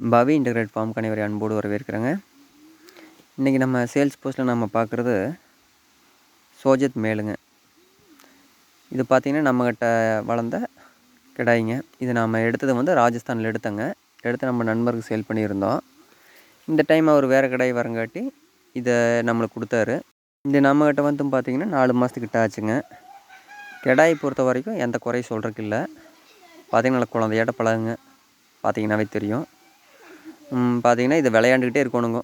பவி integrate form கணிவரை அன்போடு வரவேற்கிறேங்க. இன்றைக்கி நம்ம சேல்ஸ் போஸ்ட்டில் நம்ம பார்க்குறது சோஜத் மேலுங்க. இது பார்த்திங்கன்னா நம்மக்கிட்ட வளர்ந்த கிடாய்ங்க. இது நாம் எடுத்தது வந்து ராஜஸ்தானில் எடுத்தங்க. எடுத்து நம்ம நண்பருக்கு சேல் பண்ணியிருந்தோம். இந்த டைம் அவர் வேறு கிடாய் வரங்காட்டி இதை நம்மளுக்கு கொடுத்தாரு. இந்த நம்மக்கிட்ட வந்து பார்த்திங்கன்னா நாலு மாதத்துக்கிட்ட ஆச்சுங்க. கிடாய் பொறுத்த வரைக்கும் எந்த குறையும் சொல்கிறதுக்கு இல்லை. பார்த்திங்கன்னா நல்லா குழந்தையாட்ட பழகுங்க. பார்த்தீங்கன்னாவே தெரியும். பார்த்தீங்கன்னா இது விளையாண்டுக்கிட்டே இருக்கணுங்க.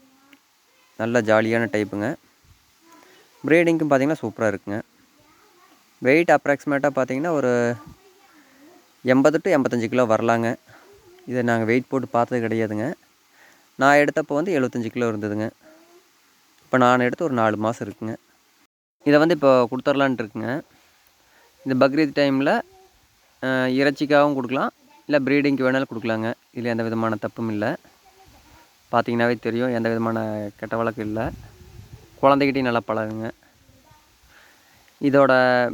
நல்ல ஜாலியான டைப்புங்க ப்ரீடிங்க்கும் பார்த்தீங்கன்னா சூப்பராக இருக்குங்க. வெயிட் அப்ராக்சிமேட்டாக பார்த்தீங்கன்னா ஒரு எண்பது டு எண்பத்தஞ்சு கிலோ வரலாங்க. இதை நாங்கள் வெயிட் போட்டு பார்த்தது கிடையாதுங்க. நான் எடுத்தப்போ வந்து எழுபத்தஞ்சி கிலோ இருந்ததுங்க. இப்போ நான் எடுத்து ஒரு நாலு மாதம் இருக்குங்க. இதை வந்து இப்போ கொடுத்துர்லான்ட்டு இருக்குங்க. இந்த பக்ரீத் டைமில் இறைச்சிக்காகவும் கொடுக்கலாம். இல்லை ப்ரீடிங்க்கு வேணாலும் கொடுக்கலாங்க. இதில் எந்த விதமான தப்பும் இல்லை. பார்த்தீங்கன்னாவே தெரியும் எந்த விதமான கெட்ட வழக்கு இல்லை. குழந்தைகிட்டையும் நல்லா பழகுங்க. இதோட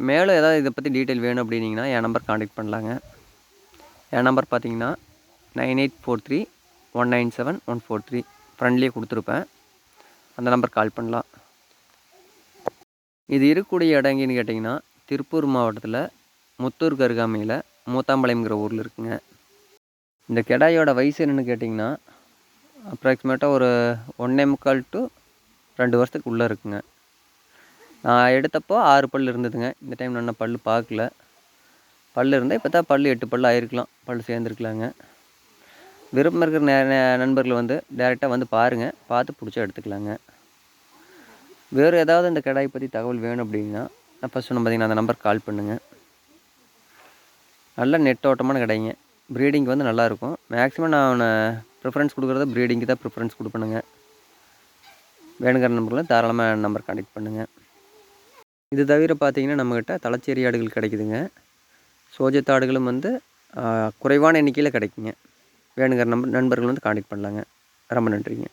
மேலே ஏதாவது இதை பற்றி டீட்டெயில் வேணும் அப்படின்னிங்கன்னா என் நம்பர் காண்டாக்ட் பண்ணலாங்க. என் நம்பர் பார்த்தீங்கன்னா nine eight four three one nine seven one four three. ஃப்ரெண்ட்லேயே கொடுத்துருப்பேன். அந்த நம்பர் கால் பண்ணலாம். இது இருக்கக்கூடிய இடங்கன்னு கேட்டிங்கன்னா திருப்பூர் மாவட்டத்தில் முத்தூர் கருகாமையில் மூத்தாம்பாளையங்கிற ஊரில் இருக்குங்க. இந்த கெடாயோட வயசு என்னென்னு கேட்டிங்கன்னா அப்ராக்சிமேட்டாக ஒரு ஒன்றே முக்கால் டு ரெண்டு வருஷத்துக்கு உள்ளே இருக்குங்க. நான் எடுத்தப்போ ஆறு பல் இருந்ததுங்க. இந்த டைம் நான் பல் பார்க்கல. பல் இருந்தால் இப்போ தான் பல் எட்டு பல் ஆயிருக்கலாம். பல் சேர்ந்துருக்கலாங்க. விருப்பம் இருக்கிற நே நண்பர்கள் வந்து டேரெக்டாக வந்து பாருங்கள் பார்த்து பிடிச்சா எடுத்துக்கலாங்க. வேறு ஏதாவது இந்த கடாயை பற்றி தகவல் வேணும் அப்படின்னா நான் ஃபஸ்ட் சொன்ன பார்த்தீங்கன்னா அந்த நம்பர் கால் பண்ணுங்கள் நல்ல நெட்டோட்டமான கடைங்க. ப்ரீடிங் வந்து நல்லாயிருக்கும் மேக்ஸிமம் நான் ப்ரிஃபரன்ஸ் கொடுக்குறத ப்ரீடிங்க்கு தான் ப்ரிஃபரன்ஸ் கொடுப்பணுங்க. வேணுங்கிற நம்பரில் தாராளமாக நம்பர் கான்டெக்ட் பண்ணுங்கள் இது தவிர பார்த்தீங்கன்னா நம்மக்கிட்ட தலைச்சேரி ஆடுகள் கிடைக்குதுங்க. சோஜத் ஆடுகளும் வந்து குறைவான எண்ணிக்கையில் கிடைக்குங்க. வேணுங்கிற நம்பர் நண்பர்கள் வந்து கான்டெக்ட் பண்ணலாங்க. ரொம்ப நன்றிங்க.